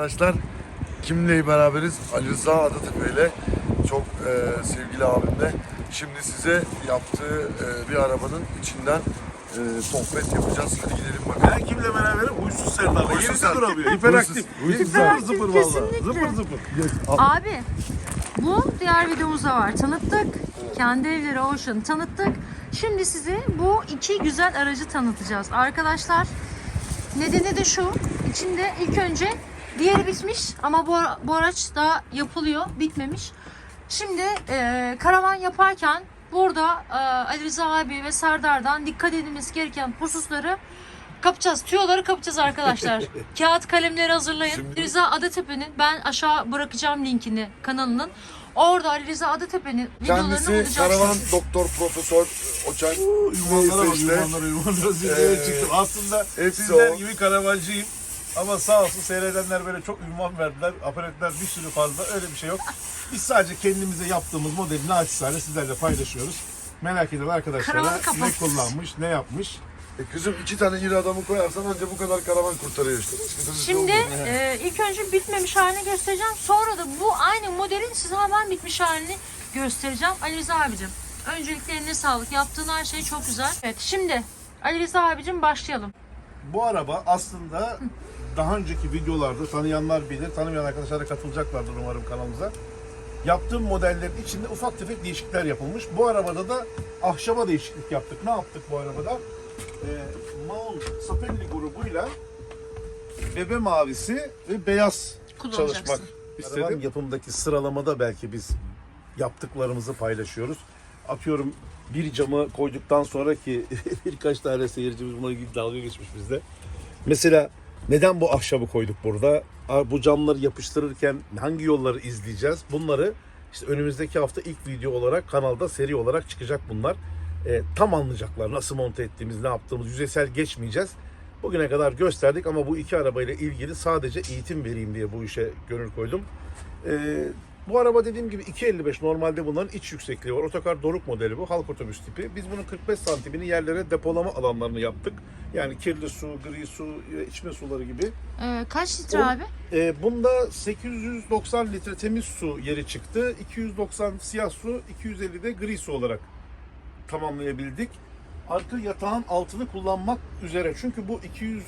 arkadaşlar. Kimle beraberiz? Ali Rıza Adatepe ile çok e, sevgili abimle. Şimdi size yaptığı e, bir arabanın içinden e, sohbet yapacağız. Hadi gidelim bakalım. Ben kimle beraberim? Huysuz Serdar. Huysuz Serdar. duramıyor. Hiperaktif. Huysuz- huysuz Zıpır Serdar. zıpır valla. Kesinlikle. Zıpır zıpır. Abi bu diğer videomuzda var. Tanıttık. Kendi evleri Ocean tanıttık. Şimdi size bu iki güzel aracı tanıtacağız. Arkadaşlar nedeni de şu. İçinde ilk önce diğeri bitmiş ama bu, bu araç daha yapılıyor. Bitmemiş. Şimdi e, karavan yaparken burada e, Ali Rıza abi ve Serdar'dan dikkat edilmesi gereken hususları kapacağız. Tüyoları kapacağız arkadaşlar. Kağıt kalemleri hazırlayın. Şimdi- Ali Rıza Adatepe'nin ben aşağı bırakacağım linkini kanalının. Orada Ali Rıza Adatepe'nin videolarını Kendisi bulacaksınız. karavan doktor profesör Oçan. Ünvanlara bak ünvanlara zirveye Ee, çıktım. Aslında hepsi sizler gibi karavancıyım. Ama sağ olsun seyredenler böyle çok ünvan verdiler. Aparatlar bir sürü fazla. Öyle bir şey yok. Biz sadece kendimize yaptığımız modeli naçizane sizlerle paylaşıyoruz. Merak eden arkadaşlara Karavanı ne kapat. kullanmış, ne yapmış. E kızım iki tane iri adamı koyarsan anca bu kadar karavan kurtarıyor işte. Şimdi olmuyor. e, ilk önce bitmemiş halini göstereceğim. Sonra da bu aynı modelin size hemen bitmiş halini göstereceğim. Ali Rıza abicim. Öncelikle eline sağlık. Yaptığın her şey çok güzel. Evet şimdi Ali Rıza abicim başlayalım. Bu araba aslında daha önceki videolarda tanıyanlar bilir, tanımayan arkadaşlar da katılacaklardır umarım kanalımıza. Yaptığım modellerin içinde ufak tefek değişiklikler yapılmış. Bu arabada da ahşaba değişiklik yaptık. Ne yaptık bu arabada? Ee, Maun Sapelli grubuyla bebe mavisi ve beyaz çalışmak istedim. yapımdaki sıralamada belki biz yaptıklarımızı paylaşıyoruz. Atıyorum bir camı koyduktan sonra ki birkaç tane seyircimiz buna gibi dalga geçmiş bizde. Mesela neden bu ahşabı koyduk burada? Bu camları yapıştırırken hangi yolları izleyeceğiz? Bunları işte önümüzdeki hafta ilk video olarak kanalda seri olarak çıkacak bunlar. Ee, tam anlayacaklar nasıl monte ettiğimiz, ne yaptığımız, yüzeysel geçmeyeceğiz. Bugüne kadar gösterdik ama bu iki arabayla ilgili sadece eğitim vereyim diye bu işe gönül koydum. Ee, bu araba dediğim gibi 2.55 normalde bunların iç yüksekliği var. Otokar Doruk modeli bu. Halk otobüs tipi. Biz bunun 45 santimini yerlere depolama alanlarını yaptık. Yani kirli su, gri su, e, içme suları gibi. Ee, kaç litre O- abi? Ee, bunda 890 litre temiz su yeri çıktı. 290 siyah su, 250 de gri su olarak tamamlayabildik. Arka yatağın altını kullanmak üzere. Çünkü bu 200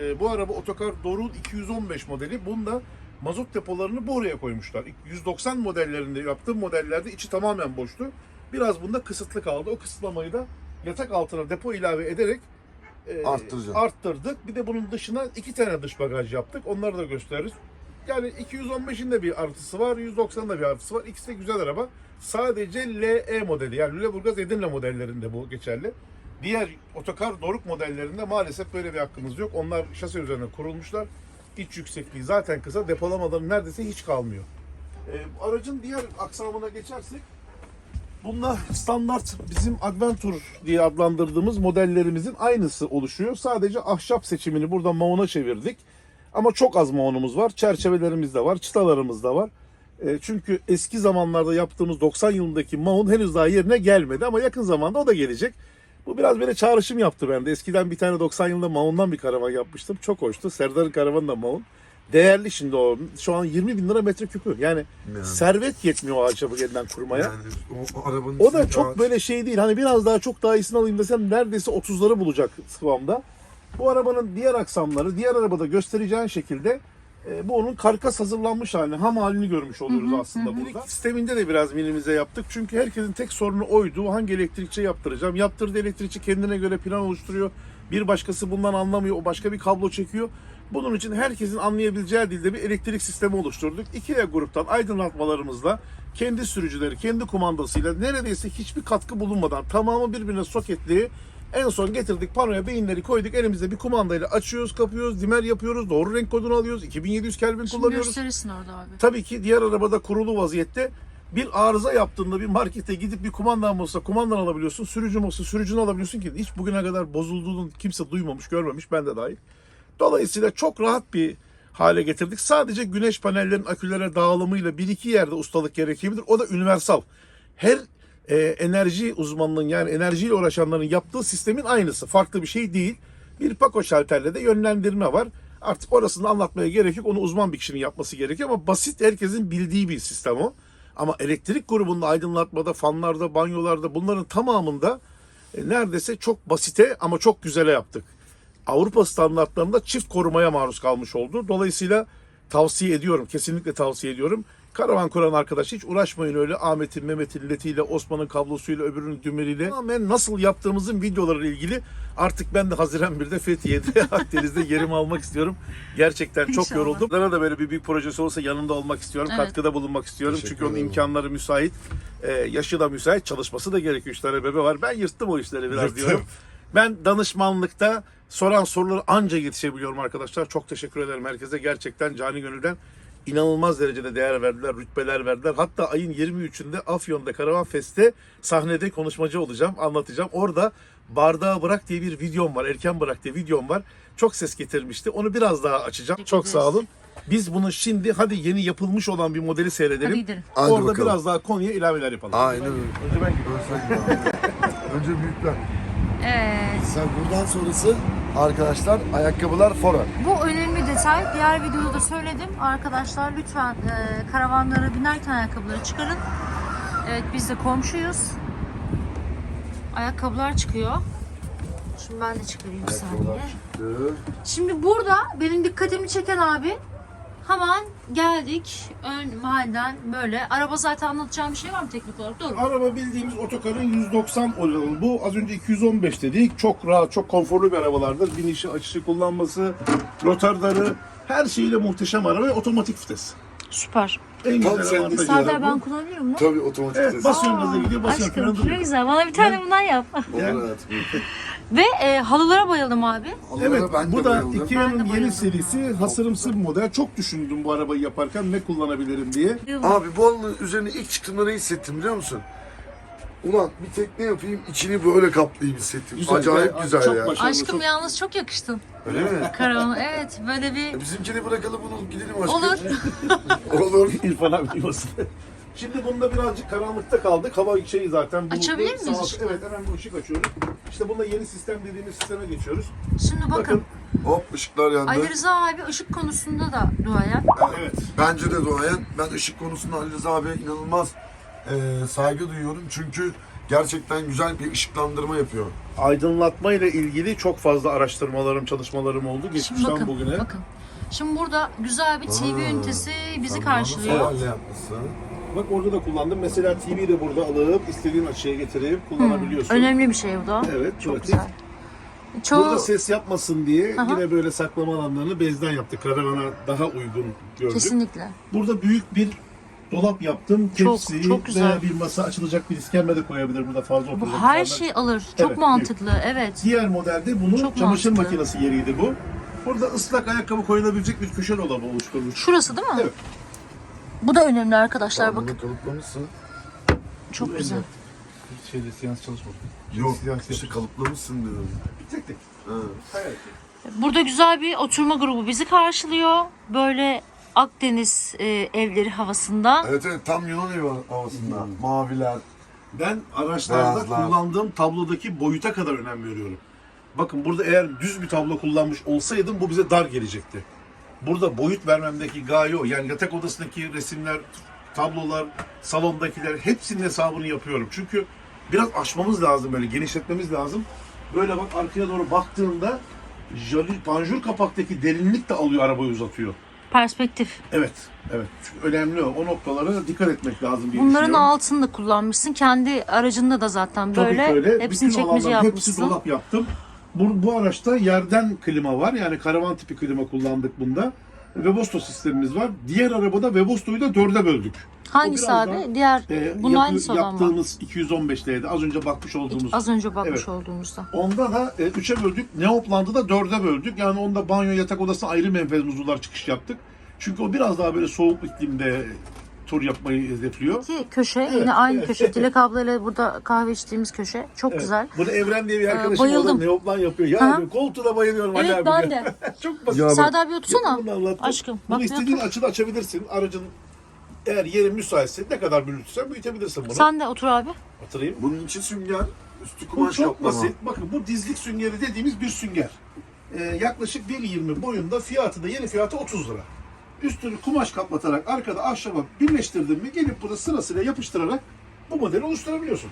e, bu araba otokar Doruk'un 215 modeli. Bunda mazot depolarını bu oraya koymuşlar. 190 modellerinde yaptığım modellerde içi tamamen boştu. Biraz bunda kısıtlı kaldı. O kısıtlamayı da yatak altına depo ilave ederek e, Arttıracağım. arttırdık. Bir de bunun dışına iki tane dış bagaj yaptık. Onları da gösteririz. Yani 215'in de bir artısı var, 190'ın da bir artısı var. İkisi de güzel araba. Sadece LE modeli yani Lüleburgaz Edirne modellerinde bu geçerli. Diğer otokar Doruk modellerinde maalesef böyle bir hakkımız yok. Onlar şase üzerine kurulmuşlar. İç yüksekliği zaten kısa, depolamaları neredeyse hiç kalmıyor. Ee, aracın diğer aksamına geçersek Bunlar standart bizim Adventure diye adlandırdığımız modellerimizin aynısı oluşuyor. Sadece ahşap seçimini burada maona çevirdik. Ama çok az maonumuz var. Çerçevelerimiz de var, çıtalarımız da var. E, çünkü eski zamanlarda yaptığımız 90 yılındaki maon henüz daha yerine gelmedi ama yakın zamanda o da gelecek. Bu biraz böyle çağrışım yaptı bende. Eskiden bir tane 90 yılında maondan bir karavan yapmıştım. Çok hoştu. Serdar'ın karavanı da maon. Değerli şimdi o. Şu an 20 bin lira metreküpü. Yani Yani. servet yetmiyor o ahşabı yeniden kurmaya. Yani o, o arabanın O da çok ağaç- böyle şey değil. Hani biraz daha çok daha iyisini alayım desem neredeyse 30'ları bulacak sıvamda. Bu arabanın diğer aksamları diğer arabada göstereceğin şekilde e, bu onun karkas hazırlanmış halini, ham halini görmüş oluyoruz aslında burada. Sisteminde de biraz minimize yaptık. Çünkü herkesin tek sorunu oydu. Hangi elektrikçi yaptıracağım? Yaptırdığı elektrikçi kendine göre plan oluşturuyor. Bir başkası bundan anlamıyor. O başka bir kablo çekiyor. Bunun için herkesin anlayabileceği dilde bir elektrik sistemi oluşturduk. İki gruptan aydınlatmalarımızla kendi sürücüleri, kendi kumandasıyla neredeyse hiçbir katkı bulunmadan tamamı birbirine soketli en son getirdik panoya beyinleri koyduk elimizde bir kumandayla açıyoruz kapıyoruz dimer yapıyoruz doğru renk kodunu alıyoruz 2700 Kelvin Şimdi kullanıyoruz. gösterirsin orada abi. Tabii ki diğer arabada kurulu vaziyette bir arıza yaptığında bir markete gidip bir kumandan olsa kumandan alabiliyorsun. Sürücün olsa sürücünü alabiliyorsun ki hiç bugüne kadar bozulduğunu kimse duymamış, görmemiş ben de dahil. Dolayısıyla çok rahat bir hale getirdik. Sadece güneş panellerinin akülere dağılımıyla bir iki yerde ustalık gerekebilir. O da universal. Her e, enerji uzmanının yani enerjiyle uğraşanların yaptığı sistemin aynısı. Farklı bir şey değil. Bir pako şalterle de yönlendirme var. Artık orasını anlatmaya gerek yok. Onu uzman bir kişinin yapması gerekiyor ama basit herkesin bildiği bir sistem o. Ama elektrik grubunda aydınlatmada, fanlarda, banyolarda bunların tamamında e, neredeyse çok basite ama çok güzele yaptık. Avrupa standartlarında çift korumaya maruz kalmış oldu. Dolayısıyla tavsiye ediyorum, kesinlikle tavsiye ediyorum. Karavan kuran arkadaş hiç uğraşmayın öyle Ahmet'in, Mehmet'in letiyle, Osman'ın kablosuyla, öbürünün dümeriyle. Tamamen nasıl yaptığımızın videoları ilgili artık ben de Haziran 1'de Fethiye'de Akdeniz'de yerimi almak istiyorum. Gerçekten çok İnşallah. yoruldum. Bana da böyle bir büyük projesi olsa yanında olmak istiyorum. Evet. Katkıda bulunmak istiyorum. Teşekkür Çünkü onun ederim. imkanları müsait. Ee, yaşı da müsait. Çalışması da gerekiyor. Üç tane bebe var. Ben yırttım o işleri biraz Yırttım. diyorum. Ben danışmanlıkta soran soruları anca yetişebiliyorum arkadaşlar. Çok teşekkür ederim herkese. Gerçekten cani gönülden inanılmaz derecede değer verdiler, rütbeler verdiler. Hatta ayın 23'ünde Afyon'da Karavan Fest'te sahnede konuşmacı olacağım, anlatacağım. Orada Bardağı Bırak diye bir videom var, Erken Bırak diye videom var. Çok ses getirmişti. Onu biraz daha açacağım. Teşekkür Çok sağ olun. Biz bunu şimdi hadi yeni yapılmış olan bir modeli seyredelim. Hadi gidelim. Hadi Orada bakalım. biraz daha konuya ilaveler yapalım. Aynen öyle. Önce ben gidiyorum. Önce büyükler. Evet. Sen buradan sonrası arkadaşlar ayakkabılar fora. Bu önemli detay. Diğer videoda da söyledim. Arkadaşlar lütfen e, karavanlara binerken ayakkabıları çıkarın. Evet biz de komşuyuz. Ayakkabılar çıkıyor. Şimdi ben de çıkarayım bir saniye. Ayakkabılar çıktı. Şimdi burada benim dikkatimi çeken abi hemen geldik ön mahalleden böyle. Araba zaten anlatacağım bir şey var mı teknik olarak? Dur. Araba bildiğimiz otokarın 190 oranı. Bu az önce 215 dedik. Çok rahat, çok konforlu bir arabalardır. Binişi, açışı, kullanması, rotarları her şeyiyle muhteşem araba ve otomatik vites. Süper. En Tam güzel sen avantajı de Serdar ben kullanabiliyor muyum? Tabii otomatik Evet, vites. basıyorum gaza gidiyor, basıyorum frene Aşkım ne duruyor. güzel. Bana bir tane bundan yap. Olur hayatım. Ve e, halılara bayıldım abi. Evet, ben de bu da bayıldım. Ben de bayıldım. yeni serisi hasırımsı bir model. Çok düşündüm bu arabayı yaparken ne kullanabilirim diye. Abi bu halının üzerine ilk çıktığımda ne hissettim biliyor musun? Ulan bir tekne yapayım içini böyle kaplayayım hissettim. Acayip ve güzel çok ya. başarılı, Aşkım çok- yalnız çok yakıştın. Öyle mi? Karavana evet böyle bir E Bizimkini bırakalım bunu gidelim aşkım. olur. Olur. İrfan abi duymasın. Şimdi bunda birazcık karanlıkta kaldık. Hava şeyi zaten bulutlu. Açabilir miyiz Sağ- ışıkları? Evet hemen bu ışık açıyoruz. İşte bunda yeni sistem dediğimiz sisteme geçiyoruz. Şimdi bakın Bakın. Hop ışıklar yandı. Ali Rıza abi ışık konusunda da duayen. Evet. Bence de doğayan. Ben ışık konusunda Ali Rıza abiye inanılmaz e, saygı duyuyorum. Çünkü gerçekten güzel bir ışıklandırma yapıyor. Aydınlatma ile ilgili çok fazla araştırmalarım, çalışmalarım oldu. Şimdi Geçmişten bakın bugüne. bakın. Şimdi burada güzel bir TV Aa, ünitesi bizi karşılıyor. nasıl yapmışsın? Bak orada da kullandım. Mesela TV'yi de burada alıp istediğin açıya getirip kullanabiliyorsun. Önemli bir şey bu da. Evet, Çok pratik. güzel. Çoğu Burada ses yapmasın diye Aha. yine böyle saklama alanlarını bezden yaptık. Karavana daha uygun gördük. kesinlikle. Burada büyük bir dolap yaptım. Çok, Tepsi çok güzel. veya bir masa açılacak bir iskemle de koyabilir burada fazla Bu oturacak. her insanlar. şey alır. Çok Evet, mantıklı. Evet. Diğer modelde bunu Çok çamaşır mantıklı. makinesi yeriydi bu. Burada ıslak ayakkabı koyulabilecek bir köşe dolabı oluşturmuş. Şurası değil mi? Evet. Bu da önemli arkadaşlar bakın. bunu kalıplamışsın. Çok güzel. Hiç şeyde seans çalışmadım. Yok Siyah işte kalıplamışsın diyorum. Tek tek. Ha. Evet. Burada güzel bir oturma grubu bizi karşılıyor. Böyle Akdeniz e, evleri havasında. Evet evet tam Yunan evi havasında. Hmm. Maviler. Ben araçlarda Beyazlar. kullandığım tablodaki boyuta kadar önem veriyorum. Bakın burada eğer düz bir tablo kullanmış olsaydım bu bize dar gelecekti. Burada boyut vermemdeki gaye o. Yani yatak odasındaki resimler, tablolar, salondakiler hepsinin hesabını yapıyorum. Çünkü biraz aşmamız lazım böyle genişletmemiz lazım. Böyle bak arkaya doğru baktığında jali, panjur kapaktaki derinlik de alıyor arabayı uzatıyor. Perspektif. Evet, evet. Çünkü önemli o. O noktalara dikkat etmek lazım diye Bunların altını da kullanmışsın. Kendi aracında da zaten Tabii böyle. ki öyle. Hepsini Bütün çekmece alanların yapmışsın. Hepsi dolap yaptım. Bu, bu araçta yerden klima var. Yani karavan tipi klima kullandık bunda. Webasto sistemimiz var. Diğer arabada Webasto'yu da dörde böldük. Hangisi abi? daha, Diğer Ee, bunun yapı- aynısı olan mı? yaptığımız 215'leydi. Az önce bakmış olduğumuz. Az önce bakmış Evet. olduğumuzda. Onda da 3'e böldük. Neopland'ı da 4'e böldük. Yani onda banyo yatak odasına ayrı menfez muzlular çıkış yaptık. Çünkü o biraz daha böyle soğuk iklimde tur yapmayı hedefliyor. Ki köşe Evet, yine aynı evet. köşe. Dilek ablayla burada kahve içtiğimiz köşe. Çok Evet. güzel. Bunu Evren diye bir arkadaşım bayıldım. orada Neoplan yapıyor. Ya Aha. diyor, koltuğuna bayılıyorum Ali Evet abi ben diyor. de. Çok basit. Ya Serdar bir otursana. Bunu anlattım. Aşkım, Bunu bak istediğin açıda açabilirsin. Aracın eğer yeri müsaitse ne kadar büyütürsen büyütebilirsin bunu. Sen de otur abi. Hatırlayayım. Bunun için sünger, üstü Bu kumaş çok kaplama. basit. Bakın bu dizlik süngeri dediğimiz bir sünger. Ee, yaklaşık 1.20 boyunda fiyatı da yeni fiyatı 30 lira. Üstünü kumaş kaplatarak arkada ahşaba birleştirdin mi gelip burada sırasıyla yapıştırarak bu modeli oluşturabiliyorsun.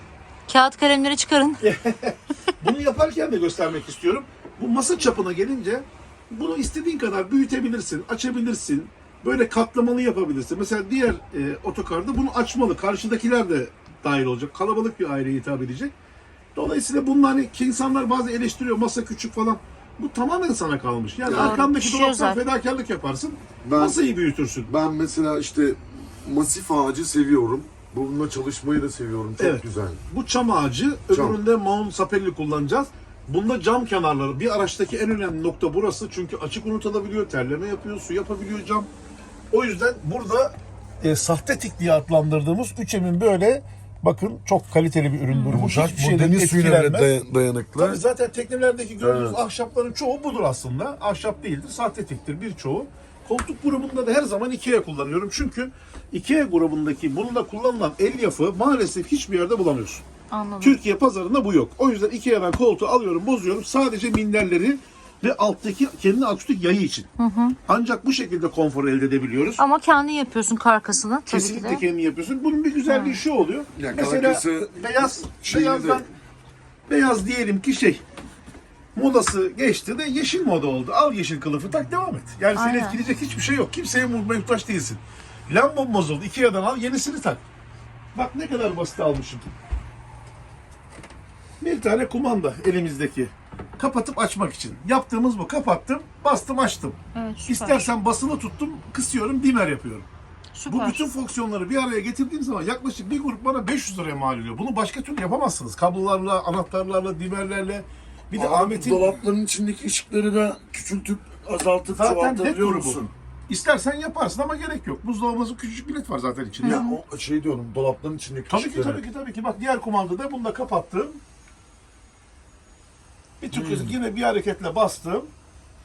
Kağıt kalemleri çıkarın. Bunu yaparken de göstermek istiyorum. Bu masa çapına gelince bunu istediğin kadar büyütebilirsin, açabilirsin. Böyle katlamalı yapabilirsin. Mesela diğer e, otokarda bunu açmalı. Karşıdakiler de dahil olacak. Kalabalık bir aileye hitap edecek. Dolayısıyla bunlar hani ki insanlar bazı eleştiriyor masa küçük falan. Bu tamamen sana kalmış. Yani Ya, arkandaki düşüyor dolaptan zaten. fedakarlık yaparsın. Ben- Masayı büyütürsün. Ben mesela işte masif ağacı seviyorum. Bununla çalışmayı da seviyorum. Çok Evet. güzel. Bu çam ağacı, Cam. öbüründe Mount Sapelli kullanacağız. Bunda cam kenarları. Bir araçtaki en önemli nokta burası. Çünkü açık unutulabiliyor, terleme yapıyor, su yapabiliyor cam. O yüzden burada e, sahte tik diye adlandırdığımız 3M'in böyle bakın çok kaliteli bir üründür. Bu Yumuşak. hiçbir Bu şeyden deniz suyuna etkilenmez. day- dayanıklı. Tabii zaten teknelerdeki gördüğünüz Evet. ahşapların çoğu budur aslında. Ahşap değildir, sahte tektir birçoğu. Koltuk grubunda da her zaman Ikea kullanıyorum. Çünkü Ikea grubundaki bununla kullanılan elyafı maalesef hiçbir yerde bulamıyorsun. Anladım. Türkiye pazarında bu yok. O yüzden Ikea'dan koltuğu alıyorum, bozuyorum. Sadece minderleri ve alttaki kendi akustik yayı için. Ancak bu şekilde konfor elde edebiliyoruz. Ama kendi yapıyorsun karkasını tabii Kesinlikle ki de. kendin yapıyorsun. Bunun bir güzelliği şu oluyor. Ya Mesela karkası beyaz, şeyini beyazdan, de- beyaz diyelim ki şey modası geçti de yeşil moda oldu. Al yeşil kılıfı tak devam et. Yani seni Aynen. etkileyecek hiçbir şey yok. Kimseye mu- muhtaç değilsin. Lambam bozuldu. Ikea'dan al yenisini tak. Bak ne kadar basit almışım. Bir tane kumanda elimizdeki. Kapatıp açmak için. Yaptığımız bu. Kapattım, bastım, açtım. Evet süper. İstersen basılı tuttum, kısıyorum, dimer yapıyorum. süper. Bu bütün fonksiyonları bir araya getirdiğim zaman yaklaşık bir grup bana 500 liraya mal oluyor. Bunu başka türlü yapamazsınız. Kablolarla, anahtarlarla, dimerlerle. Bir de Abi, Ahmet'in dolapların içindeki ışıkları da küçültüp azaltıp zaten led çoğaltabiliyor grubu. musun? İstersen yaparsın ama gerek yok. Buzdolabımızın küçücük bir led var zaten içinde. Ya o şey diyorum dolapların içindeki Tabii ki ışıkları. tabii ki tabii ki. Bak diğer kumandada bunu da kapattım. Bir tür kısık yine bir hareketle bastım.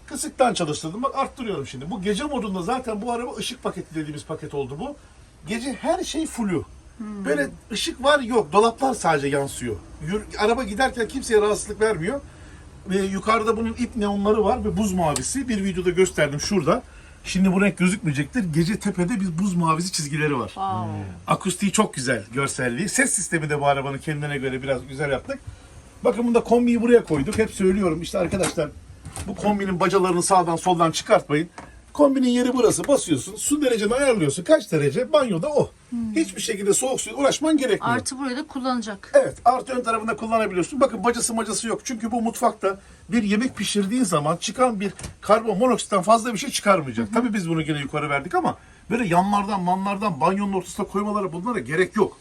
Kısıktan çalıştırdım. Bak arttırıyorum şimdi. Bu gece modunda zaten bu araba ışık paketi dediğimiz paket oldu bu. Gece her şey flu. Böyle ışık var yok. Dolaplar sadece yansıyor. Yür- araba giderken kimseye rahatsızlık vermiyor. Ve yukarıda bunun ip neonları var ve buz mavisi. Bir videoda gösterdim şurada. Şimdi bu renk gözükmeyecektir. Gece tepede bir buz mavisi çizgileri var. Wow. Akustiği çok güzel görselliği. Ses sistemi de bu arabanın kendine göre biraz güzel yaptık. Bakın bunda kombiyi buraya koyduk. Hep söylüyorum işte arkadaşlar bu kombinin bacalarını sağdan soldan çıkartmayın. Kombinin yeri burası. Basıyorsun. Su dereceni ayarlıyorsun. Kaç derece? Banyoda o. Hiçbir şekilde soğuk suyla uğraşman gerekmiyor. Artı burayı da kullanacak. Evet, artı ön tarafında kullanabiliyorsun. Bakın bacası macası yok. Çünkü bu mutfakta bir yemek pişirdiğin zaman çıkan bir karbon monoksitten fazla bir şey çıkarmayacak. Tabii biz bunu gene yukarı verdik ama böyle yanlardan, manlardan banyonun ortasına koymaları bunlara gerek yok.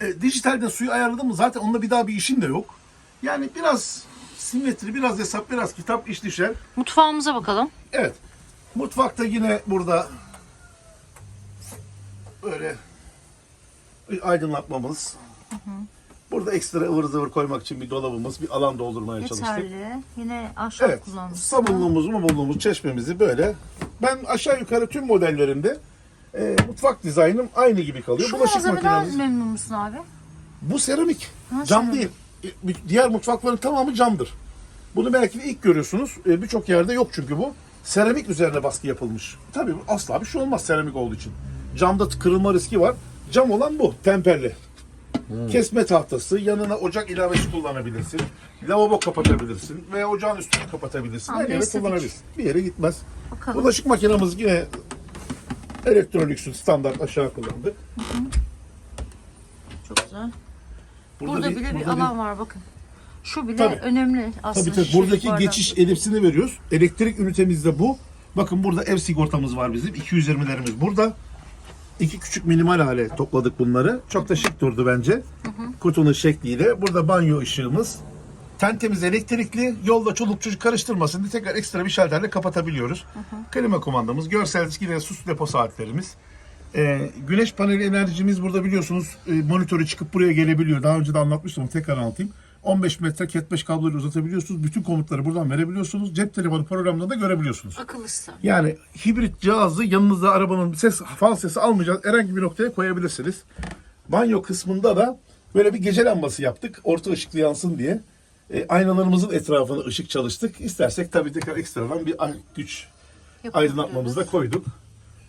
E, dijitalde suyu ayarladın mı zaten onunla bir daha bir işin de yok. Yani biraz simetri, biraz hesap, biraz kitap iş düşer. Mutfağımıza bakalım. Evet. Mutfakta yine burada böyle bir aydınlatmamız. Burada ekstra ıvır zıvır koymak için bir dolabımız, bir alan doldurmaya çalıştık. Yeterli. Yine ahşap Evet. kullanmış. Sabunluğumuz mu bulduğumuz çeşmemizi böyle. Ben aşağı yukarı tüm modellerimde e, mutfak dizaynım aynı gibi kalıyor. Şu Bulaşık malzemeden makinemiz. memnun musun abi? Bu seramik. Ha, cam seramik. değil. Diğer mutfakların tamamı camdır. Bunu belki de ilk görüyorsunuz. E, Birçok yerde yok çünkü bu. Seramik üzerine baskı yapılmış. Tabii asla bir şey olmaz seramik olduğu için. Camda kırılma riski var. Cam olan bu. Temperli. Kesme tahtası, yanına ocak ilavesi kullanabilirsin. Lavabo kapatabilirsin veya ocağın üstünü kapatabilirsin. Her yere kullanabilirsin. Bir yere gitmez. Bakalım. Bulaşık makinamız yine elektroliksün standart aşağı kullandık. Çok güzel. Burada, bir- bile bir burada alan var bakın. Şu bile Tabii. önemli aslında. Tabii tabii. Buradaki geçiş elipsini veriyoruz. Elektrik ünitemiz de bu. Bakın burada ev sigortamız var bizim. 220'lerimiz burada. İki küçük minimal hale topladık bunları. Çok da şık durdu bence. Kutunun şekliyle. Burada banyo ışığımız. Tentemiz elektrikli. Yolda çoluk çocuk karıştırmasın diye tekrar ekstra bir şalterle kapatabiliyoruz. Klima kumandamız, görsel yine sus depo saatlerimiz. Ee, güneş paneli enerjimiz burada biliyorsunuz e, monitörü çıkıp buraya gelebiliyor. Daha önce de anlatmıştım tekrar anlatayım. 15 metre cat 5 kabloyu uzatabiliyorsunuz. Bütün komutları buradan verebiliyorsunuz. Cep telefonu programında da görebiliyorsunuz. Akıllı sistem. Yani hibrit cihazı yanınızda arabanın ses fal sesi almayacağız. Herhangi bir noktaya koyabilirsiniz. Banyo kısmında da böyle bir gece lambası yaptık. Orta ışıklı yansın diye. E, aynalarımızın etrafına ışık çalıştık. İstersek tabii tekrar ekstradan bir güç aydınlatmamızı da koyduk.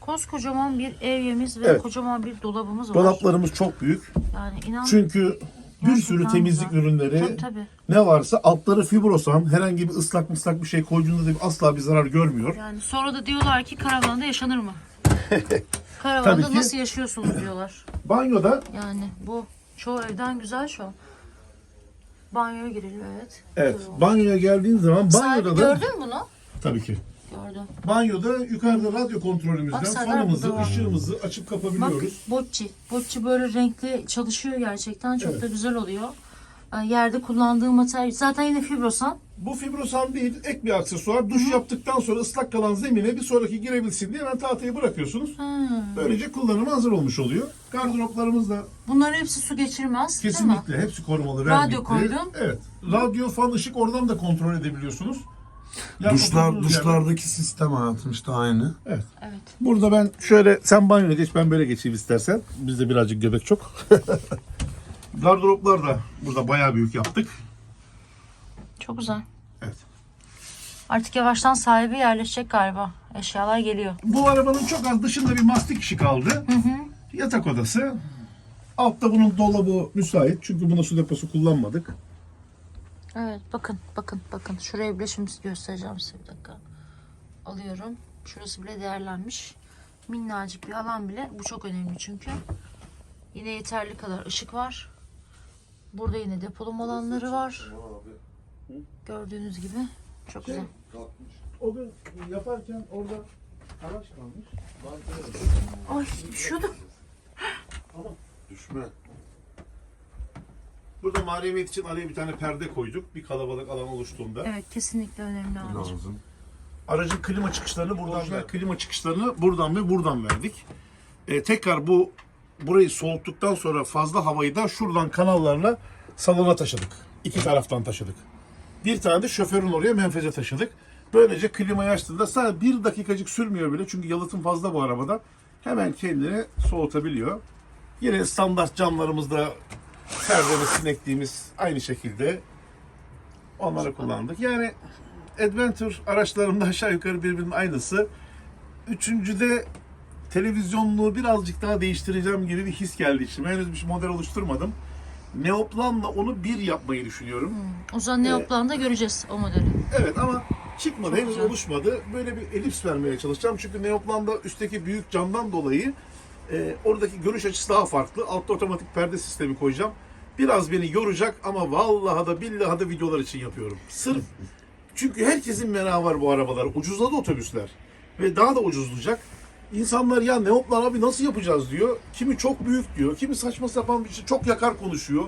Koskocaman bir evyemiz ve Evet. kocaman bir dolabımız var. Dolaplarımız çok büyük. Yani inan Çünkü bir Gerçekten sürü temizlik güzel. ürünleri Tabii, tabii. ne varsa altları fibrosan herhangi bir ıslak mıslak bir şey koyduğunda da asla bir zarar görmüyor. yani sonra da diyorlar ki karavanda yaşanır mı? Tabii Karavanda ki. nasıl yaşıyorsunuz diyorlar. Banyoda Yani bu çoğu evden güzel şu an. Banyoya giriliyor evet. evet Güzel olmuş. banyoya geldiğin zaman Sahibi banyoda da gördün mü bunu? tabii ki Gördüm. banyoda yukarıda radyo Bak kontrolümüzden Serdar fanımızı, burada var. ışığımızı açıp Bak kapabiliyoruz. Bocci. Bocci böyle renkli çalışıyor gerçekten. Çok Evet. da güzel oluyor. Ee, Yerde kullandığı materyal zaten yine fibrosan. Bu fibrosan değil, ek bir aksesuar. Duş yaptıktan sonra ıslak kalan zemine bir sonraki girebilsin diye hemen tahtayı bırakıyorsunuz. Böylece kullanıma hazır olmuş oluyor. Gardıroplarımız da Bunların hepsi su geçirmez. değil mi? kesinlikle hepsi korumalı. Radyo vernikli. koydun. Evet. Radyo, fan, ışık oradan da kontrol edebiliyorsunuz. Yani Duşlar, oturduğunuz duşlardaki sistem hayatım işte aynı. Evet. Evet. Burada ben şöyle sen banyoya geç ben böyle geçeyim istersen. Bizde birazcık göbek çok. Gardıroplar da burada bayağı büyük yaptık. Çok güzel. Evet. Artık yavaştan sahibi yerleşecek galiba. Eşyalar geliyor. Bu arabanın çok az dışında bir mastik işi kaldı. Yatak odası. Altta bunun dolabı müsait. Çünkü buna su deposu kullanmadık. Evet bakın bakın bakın. Şuraya bile şimdi göstereceğim size bir dakika. Alıyorum. Şurası bile değerlenmiş. Minnacık bir alan bile. Bu çok önemli çünkü. Yine yeterli kadar ışık var. Burada yine depolama alanları var. Gördüğünüz gibi. Çok güzel. O gün yaparken orada araç kalmış. Ay düşüyordum. Düşme. Burada mahremiyet için araya bir tane perde koyduk. Bir kalabalık alan oluştuğunda. Evet kesinlikle önemli abi. Lazım. Aracın klima çıkışlarını buradan ver. Klima çıkışlarını buradan ve buradan verdik. Ee, tekrar bu burayı soğuttuktan sonra fazla havayı da şuradan kanallarla salona taşıdık. İki taraftan taşıdık. Bir tane de şoförün oraya menfeze taşıdık. Böylece klimayı açtığında sadece bir dakikacık sürmüyor bile. Çünkü yalıtım fazla bu arabada. Hemen kendini soğutabiliyor. Yine standart camlarımızda perdemiz, sinekliğimiz aynı şekilde onları kullandık. Yani Adventure araçlarımda aşağı yukarı birbirinin aynısı. Üçüncüde televizyonluğu birazcık daha değiştireceğim gibi bir his geldi içime. Henüz bir model oluşturmadım. Neoplan'la onu bir yapmayı düşünüyorum. O zaman Neoplan'da göreceğiz o modeli. Evet ama çıkmadı, henüz güzel. oluşmadı. Böyle bir elips vermeye çalışacağım. Çünkü Neoplan'da üstteki büyük camdan dolayı e, oradaki görüş açısı daha farklı. Altta otomatik perde sistemi koyacağım. Biraz beni yoracak ama vallahi da billahi da videolar için yapıyorum. Sırf çünkü herkesin merakı var bu arabalar. Ucuzladı otobüsler. Ve daha da ucuzlayacak. İnsanlar ya Neoplan abi nasıl yapacağız diyor. Kimi çok büyük diyor. Kimi saçma sapan bir şey çok yakar konuşuyor.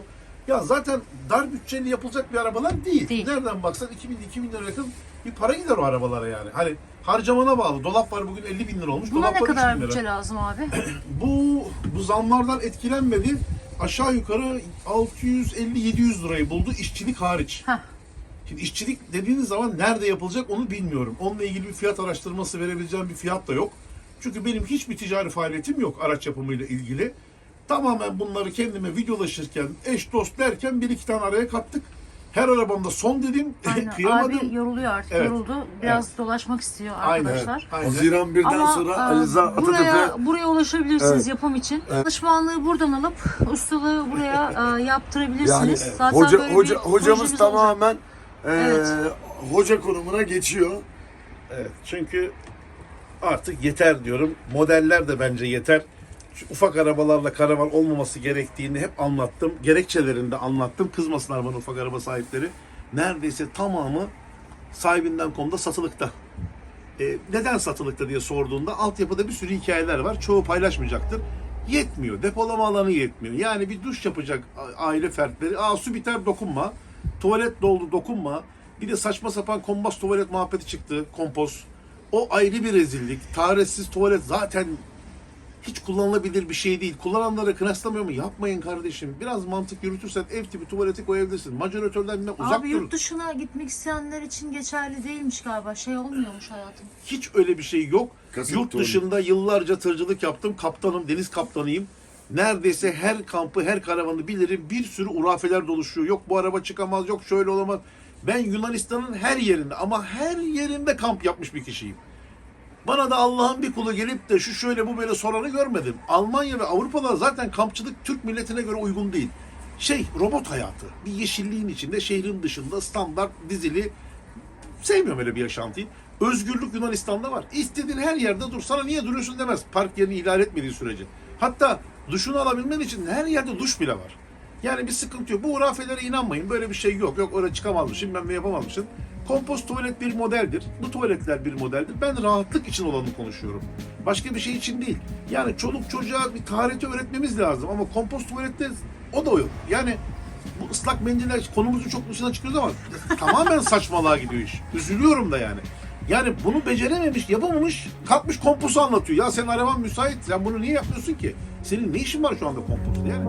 Ya zaten dar bütçeli yapılacak bir arabalar değil. Değil. Nereden baksan 2000 2000 lira yakın bir para gider o arabalara yani. Hani harcamana bağlı. Dolap var bugün 50 bin lira olmuş. Buna Dolap ne var 3 kadar bütçe lazım abi? Bu bu zamlardan etkilenmedi. Aşağı yukarı 650-700 lirayı buldu işçilik hariç. Heh. Şimdi işçilik dediğiniz zaman nerede yapılacak onu bilmiyorum. Onunla ilgili bir fiyat araştırması verebileceğim bir fiyat da yok. Çünkü benim hiçbir ticari faaliyetim yok araç yapımıyla ilgili. Tamamen bunları kendime videolaşırken, eş dost derken bir iki tane araya kattık. Her arabamda son dedim, Aynen. kıyamadım. Abi yoruluyor artık. Evet. Yoruldu. Biraz dolaşmak istiyor Aynen, arkadaşlar. aynen. Haziran 1'den Ama sonra e, Aliza buraya, Atatürk'e buraya ulaşabilirsiniz Evet. yapım için. Danışmanlığı buradan alıp ustalığı buraya e, yaptırabilirsiniz. yani Zaten hoca, böyle hoca bir hocamız tamamen e, Evet. hoca konumuna geçiyor. Evet, çünkü artık yeter diyorum. Modeller de bence yeter. Ufak arabalarla karavan olmaması gerektiğini hep anlattım. Gerekçelerini de anlattım. Kızmasınlar bana ufak araba sahipleri. Neredeyse tamamı sahibinden komda satılıkta. E, neden satılıkta diye sorduğunda altyapıda bir sürü hikayeler var. Çoğu paylaşmayacaktır. Yetmiyor. Depolama alanı yetmiyor. Yani bir duş yapacak aile fertleri. Aa su biter dokunma. Tuvalet doldu dokunma. Bir de saçma sapan kompost tuvalet muhabbeti çıktı. Kompost. O ayrı bir rezillik. Tarihsiz tuvalet zaten hiç kullanılabilir bir şey değil. Kullananlara kıyaslamıyor mu? Yapmayın kardeşim. Biraz mantık yürütürsen ev tipi tuvaleti koyabilirsin. Majoratörden ne uzak Abi durun. yurt dışına gitmek isteyenler için geçerli değilmiş galiba. Şey olmuyormuş hayatım. Hiç öyle bir şey yok. Kasıt Yurt tuvalet. dışında yıllarca tırcılık yaptım. Kaptanım, deniz kaptanıyım. neredeyse her kampı, her karavanı bilirim. Bir sürü urafeler doluşuyor. Yok bu araba çıkamaz, yok şöyle olamaz. Ben Yunanistan'ın her yerinde ama her yerinde kamp yapmış bir kişiyim. Bana da Allah'ın bir kulu gelip de şu şöyle bu böyle soranı görmedim. Almanya ve Avrupa'da zaten kampçılık Türk milletine göre uygun değil. Şey robot hayatı. Bir yeşilliğin içinde şehrin dışında standart dizili sevmiyorum öyle bir yaşantıyı. Özgürlük Yunanistan'da var. İstediğin her yerde dur. Sana niye duruyorsun demez. Park yerini ihlal etmediği sürece. Hatta duşunu alabilmen için her yerde duş bile var. Yani bir sıkıntı yok. Bu hurafelere inanmayın. Böyle bir şey yok. Yok oraya çıkamazmışım, ben yapamazmışım. Kompost tuvalet bir modeldir. Bu tuvaletler bir modeldir. Ben rahatlık için olanı konuşuyorum. Başka bir şey için değil. Yani çoluk çocuğa bir tahareti öğretmemiz lazım ama kompost tuvalette o da yok. Yani bu ıslak mendiller konumuzun çok dışına çıkıyoruz ama tamamen saçmalığa gidiyor iş. Üzülüyorum da yani. Yani bunu becerememiş, yapamamış, kalkmış kompostu anlatıyor. Ya senin araban müsait, sen bunu niye yapmıyorsun ki? Senin ne işin var şu anda komposta yani?